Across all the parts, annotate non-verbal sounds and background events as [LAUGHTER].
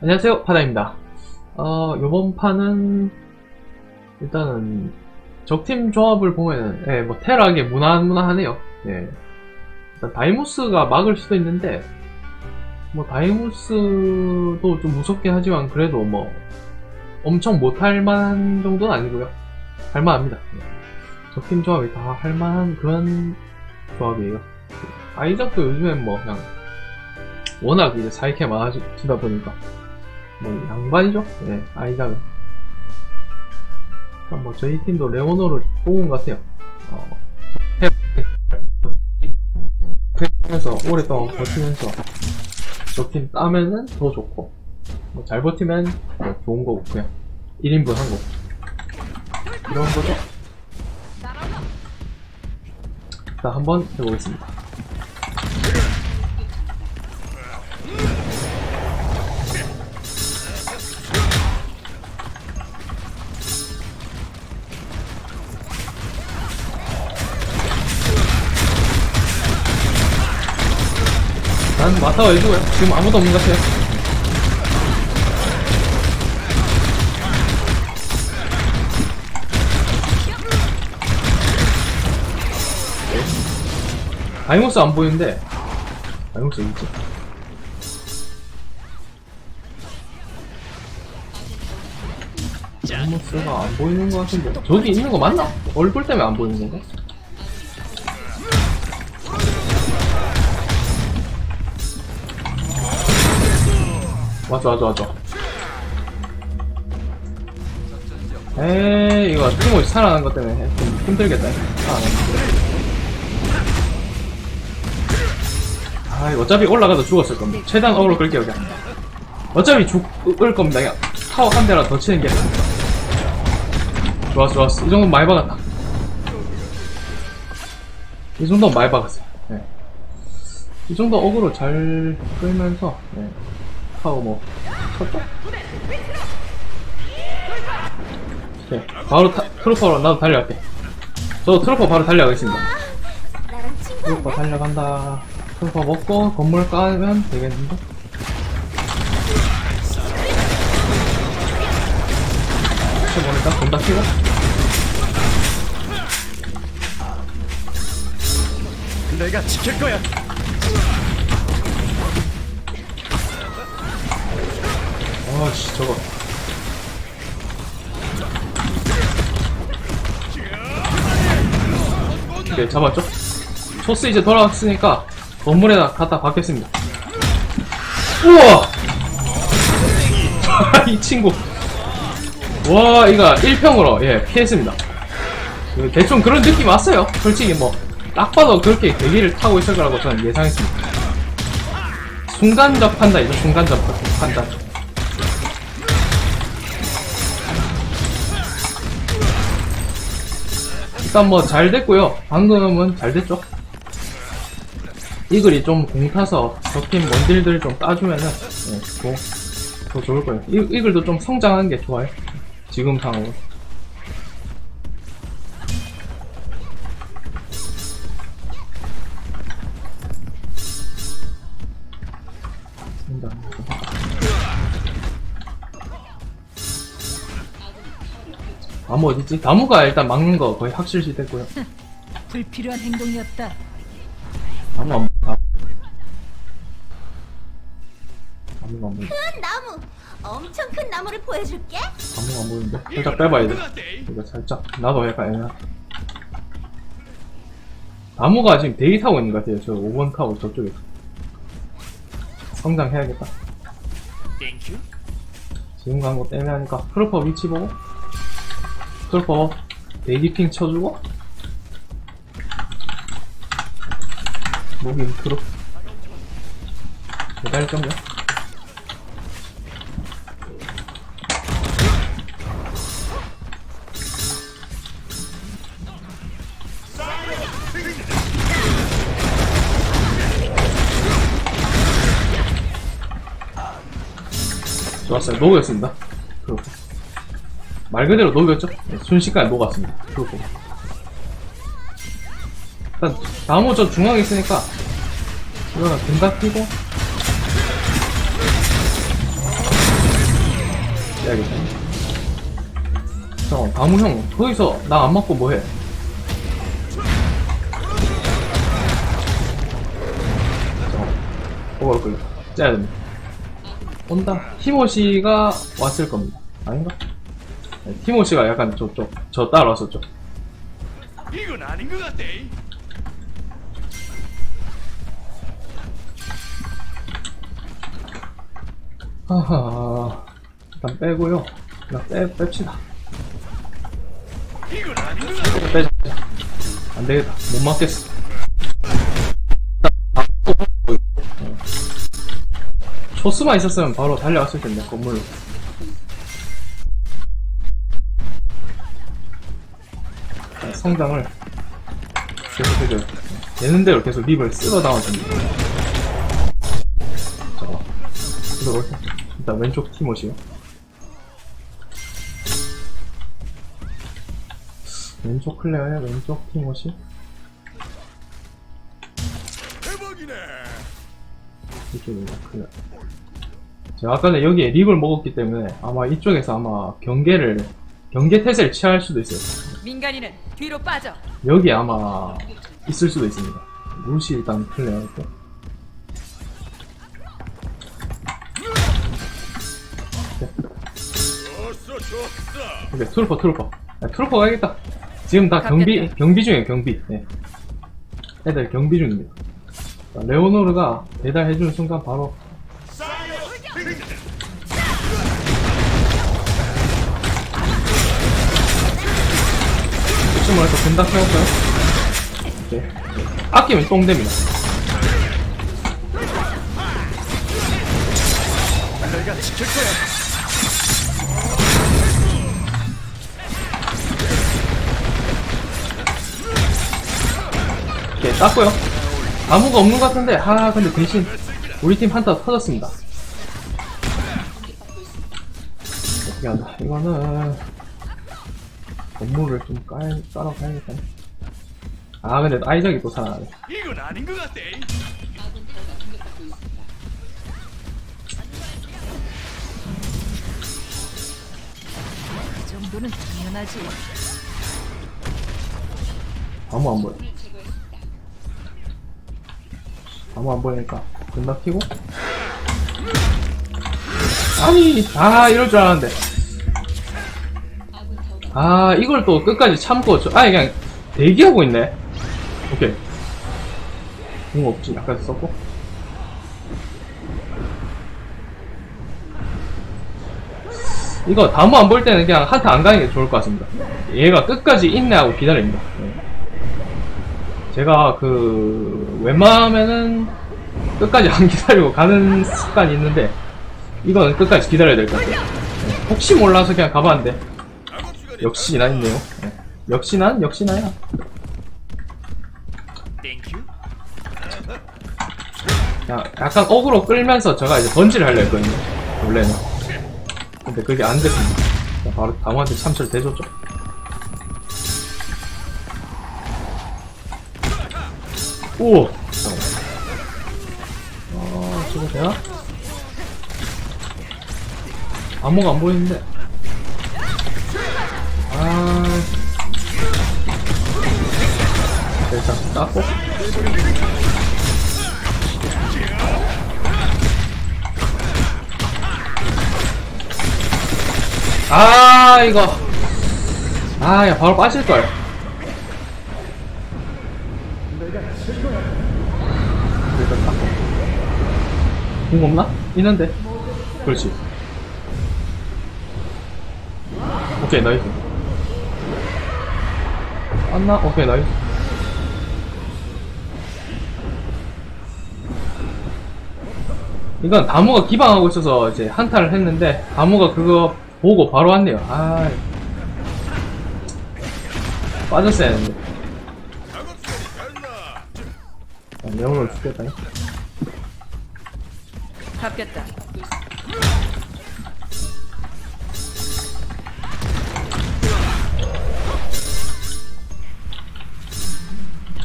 안녕하세요, 파다입니다. 어, 요번 판은, 일단은, 적팀 조합을 보면은, 예, 뭐, 테라하게 무난무난하네요. 예. 일단 다이무스가 막을 수도 있는데, 뭐, 다이무스도 좀 무섭긴 하지만, 그래도 뭐, 엄청 못할 만한 정도는 아니고요. 할만합니다. 예. 적팀 조합이 다 할만한 그런 조합이에요. 아이작도 요즘엔 뭐, 그냥, 워낙 이제 사이케 많아지다 보니까, 뭐 양반이죠? 네, 아이작은. 그러니까 뭐 저희 팀도 레오노를 뽑은 것 같아요. 어, 그래서 오랫동안 버티면서 적팀 따면은 더 좋고, 뭐 잘 버티면 뭐 좋은 거고 그냥 1인분 한 거. 이런 거죠? 자, 한번 해보겠습니다. 난 마타가 해주고요. 지금 아무도 없는 것 같아요. 다이모스 안 보이는데 다이모스 있지? 다이모스가 안 보이는 것 같은데 저기 있는 거 맞나? 얼굴 때문에 안 보이는 건가? 맞아 맞아 맞아. 에이 이거 뜬금없이 살아나는 것 때문에 좀 힘들겠다. 아 이거 어차피 올라가도 죽었을 겁니다. 최대한 어그로 끌게요 그냥. 어차피 죽을 겁니다. 그냥 타워 한 대라 더 치는 게 좋았어 좋았어. 이 정도면 많이 박았다. 이 정도면 많이 박았어요. 네. 이 정도 어그로 잘 끌면서 네. 타워 뭐 쳤죠? 네, 바로 타, 트루퍼로 나도 달려갈게. 저 트루퍼 바로 달려가겠습니다. 트루퍼 달려간다. 트루퍼 먹고 건물 까면 되겠는데? 해보니까 돈다 키고. 내가 지킬 거야. 아씨 저거. 네 잡았죠? 소스 이제 돌아왔으니까 건물에다 갖다 박겠습니다. 우와! [LAUGHS] 이 친구. 와 이거 1평으로 예 피했습니다. 그, 대충 그런 느낌 왔어요. 솔직히 뭐 딱 봐도 그렇게 대기를 타고 있을 거라고 저는 예상했습니다. 순간적 판단이죠. 순간적 판단. 일단 뭐 잘 됐고요. 방금은 잘 됐죠. 이글이 좀 공타서 적팀 원딜들 좀 따주면은 네, 더, 더 좋을 거예요. 이, 이글도 좀 성장하는 게 좋아요. 지금 상황은. 성 나무 어딨지? 나무가 일단 막는 거 거의 확실시 됐고요. 불필요한 행동이었다. 나무 안 아. 나무가 안 보이네. 큰 나무 엄청 큰 나무를 보여줄게 나무가 안 보이는데? 살짝 빼봐야 돼. 이거 살짝. 나도 약간 애매하. 나무가 지금 대기 타고 있는 것 같아요. 저 5번 타워 저쪽에. 성장해야겠다. 땡큐. 지금 간거 때문에 하니까 크로퍼 위치 보고 크로퍼. 대기핑 쳐주고. 무빙 크로 메달 정도 좋았어요. 녹였습니다. 크로퍼 말 그대로 녹였죠? 네, 순식간에 녹았습니다. 그리고 일단 나무 저 중앙에 있으니까 이거는 금가 끼고 빼야겠다. 잠깐, 다무 형, 거기서 나 안 맞고 뭐해? 잠깐, 오버로 끌려. 째야 됩니다. 온다. 티모시가 왔을 겁니다. 아닌가? 네, 티모시가 약간 저쪽, 저 따라왔었죠. 이건 아닌 것 같아. 하하. 일단 빼고요. 그냥 빼, 뺍시다. 이건 아닌 것 같아. 빼자. 안 되겠다. 못 맞겠어. 초스만 있었으면 바로 달려갔을 텐데, 건물로. 성장을 계속 해줘요. 되는 대로 계속 립을 쓸어 담아줍니다. 자, 들어올게. 일단 왼쪽 티모시요. 왼쪽 클레어야 왼쪽 티모시 대박이네. 이쪽이 클레어 제가 아까 전에 여기에 립을 먹었기 때문에 아마 이쪽에서 아마 경계를 경계 태세를 취할 수도 있어요. 민간인은 뒤로 빠져. 여기 아마 있을 수도 있습니다. 루시 일단 좋았어, 좋았어. 오케이 트루퍼 트루퍼. 아, 트루퍼 가야겠다. 지금 다 경비 경비 중이에요 경비. 네. 애들 경비 중입니다. 자, 레오노르가 배달해주는 순간 바로 혹시 말해서 분다 세웠어요? 네. 아끼면 똥됩니다 거야. 이렇게 땄고요 아무가 없는 것 같은데 아 근데 대신 우리 팀 한타 터졌습니다 어떻게 한다 이거는 건물을 좀 깔, 깔아 가야겠다. 아 근데 아이작이 또 살아나네. 이건 아닌 것 같아. 그 정도는 당연하지. 아무 안 보여. 아무 안 보이니까 금방 키고? 아니 아 이럴 줄 알았는데 아 이걸 또 끝까지 참고 저, 아니 그냥 대기하고 있네. 오케이. 뭔가 없지? 약간 썼고? 이거 다무 안볼 때는 그냥 한타 안 가는 게 좋을 것 같습니다. 얘가 끝까지 인내하고 기다립니다. 네. 제가 그 웬만하면은 끝까지 안 [LAUGHS] 기다리고 가는 습관이 있는데 이거는 끝까지 기다려야 될 것 같아요. 네, 혹시 몰라서 그냥 가봤는데 역시 나 있네요. 네. 역시 난 역시 나야. 땡큐. 그냥 약간 어그로 끌면서 제가 이제 번지를 하려 했거든요. 원래는. 근데 그게 안 됐습니다. 바로 다무한테 참철 대줬죠. 오! 잠깐만. 어, 저거 되나? 아무가 안 보이는데. 아. 일단 땄고. 아, 이거. 아, 야, 바로 빠질걸. 일단 땄고. 공 없나? 있는데. 그렇지. 오케이, 나이스. 안나? 오케이, 나이스. 이건 다무가 기방하고 있어서 이제 한타를 했는데 다무가 그거 보고 바로 왔네요. 아 빠졌어야 했는데. 아, 명으로 죽겠다. 갚겠다.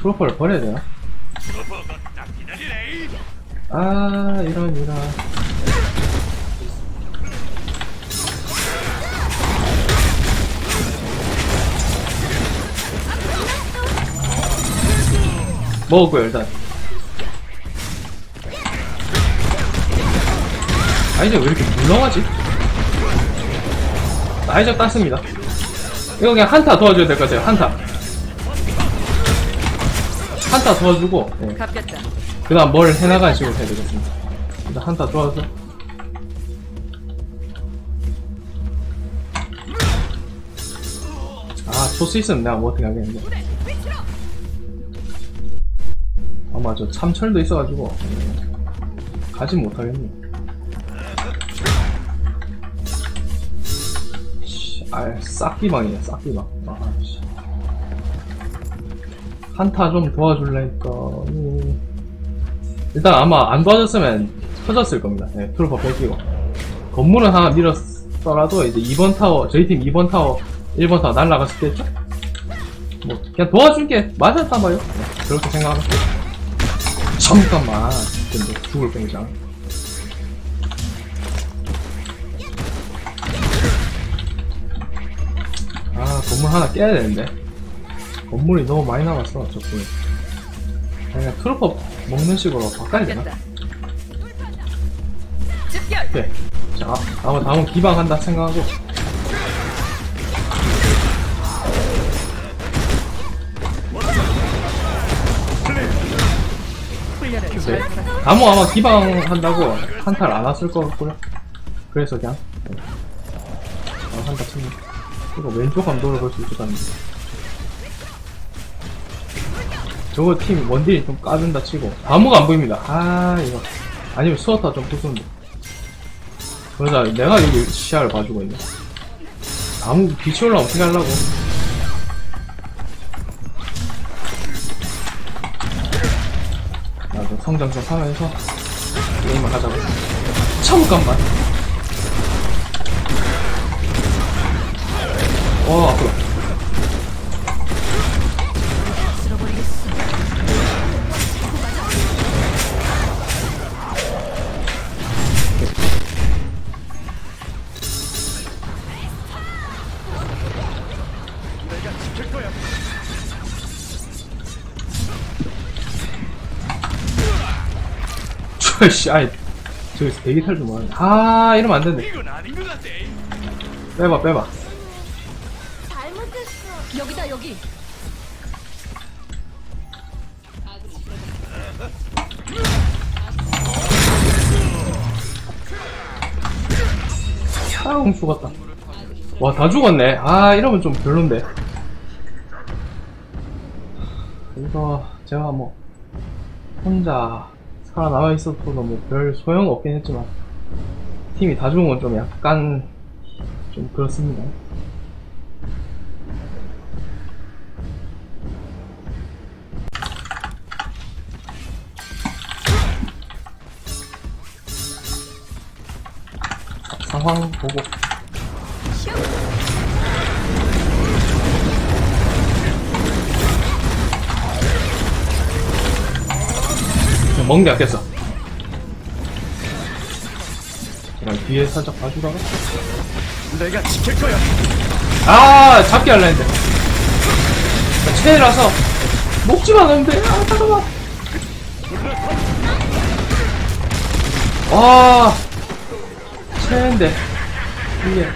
트로퍼를 버려야 되나? 아 이런 이런 먹었고요 일단 아이저 왜 이렇게 물렁하지? 아이저 땄습니다 이거 그냥 한타 도와줘야 될 것 같아요 한타 한타 도와주고 예. 갚겠다. 그 다음 뭘 해나가는 식으로 해야 되겠습니다 일단 한타 도와서. 아 초스 있으면 내가 뭐 어떻게 하겠는데. 아 맞아 참철도 있어가지고 가지 못하겠네. 씨, 아 싹기방이네. 싹기방. 아, 씨. 한타 좀 도와줄라니까. 음. 일단 아마 안 도와줬으면 터졌을 겁니다. 네, 트루퍼 뺏기고. 건물은 하나 밀었더라도 이제 2번 타워 저희 팀 2번 타워 1번 타워 날라갔을 때죠 뭐 그냥 도와줄게. 맞았단 말이요 네, 그렇게 생각하면 잠깐만. 근데 죽을 뻔했잖아 아 건물 하나 깨야 되는데 건물이 너무 많이 남았어 저쪽에 그냥 트루퍼 먹는 식으로 바꿔야 되나? 오케이 자 다음은 다음은 기방한다 생각하고. 네. 다모 아마 기방한다고 한타를 안 왔을 것 같고요. 그래서 그냥. 네. 아, 한타 치네 이거 왼쪽 감도를 볼 수 있을 것 같은데 저거 팀 원딜이 좀 까준다 치고. 다모가 안 보입니다. 아 이거. 아니면 수어타 좀 부수는데. 그러자 내가 여기 시야를 봐주고 있네. 다모 빛이 올라오면 어떻게 하려고? 나도 성장 좀 하면서 게임을 하자고. 잠깐만 와 아프다 씨 아이. 저기서 대기 탈 좀 하네. 아 이러면 안 된대. 이건 아닌 것 같아. 빼봐 빼봐. 잘못했어. 여기다 여기. 캬웅 죽었다. 와 다 죽었네. 아 이러면 좀 별론데. 이거 제가 뭐 혼자 살아남아 있어도 뭐별 소용 없긴 했지만 팀이 다 죽은 건 좀 약간 좀 그렇습니다. 상황 보고 먹는 게 아꼈어. 제가 뒤에 살짝 봐주다가. 내가 지킬 거야. 아, 잡기 할라 했는데. 나 체라서 먹지만 돼. 아, 잠깐만. 와, 체인데. 이게.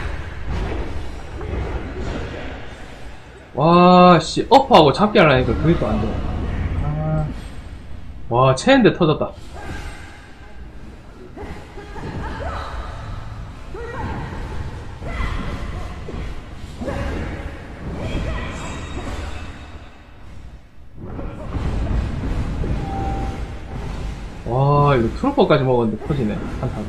와, 씨, 업하고 잡기 하려니까 그게 또 안 돼. 아. 와, 체인데 터졌다. 와, 이거 트루퍼까지 먹었는데 터지네. 한타.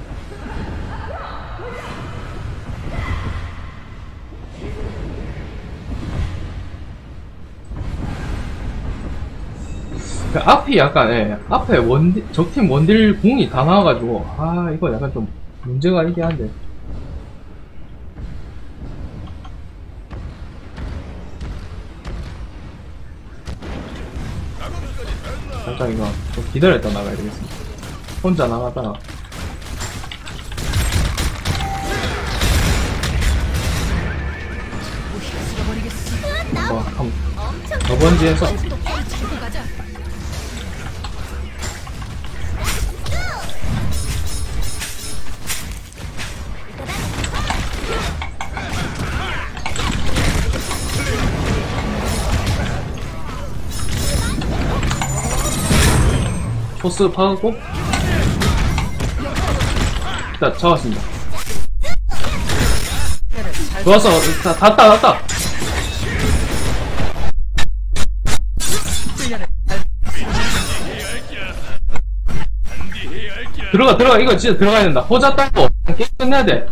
그 앞이 약간, 예, 앞에 원딜, 적팀 원딜 공이 다 나와가지고, 아, 이거 약간 좀 문제가 있긴 한데. 살짝 이거 좀 기다렸다 나가야 되겠습니다. 혼자 나가다가. 쓸어버리겠어. 뭐, 한, 엄청 저번지에서 포스 파갖고. 일단 잡았습니다. 좋았어. 다, 훈련을 잘 들어가 들어가. 이거 진짜 들어가야 된다. 호자 딸고 게임 끝내야 돼.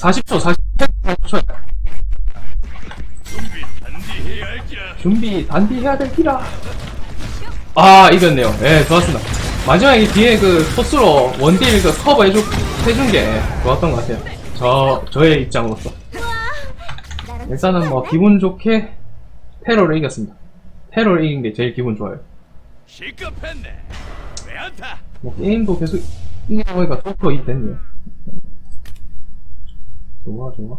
40초 40초. 준비 단디 해야 될 기라. 아 이겼네요. 예 좋았습니다 마지막에 뒤에 그 토스로 원딜 그 커버 해주, 해준 게 좋았던 것 같아요. 저 저의 입장으로서. 일단은 뭐 기분 좋게 테러를 이겼습니다. 테러를 이긴 게 제일 기분 좋아요? 뭐 게임도 계속 이기다 보니까 토크이 됐네요 좋아 좋아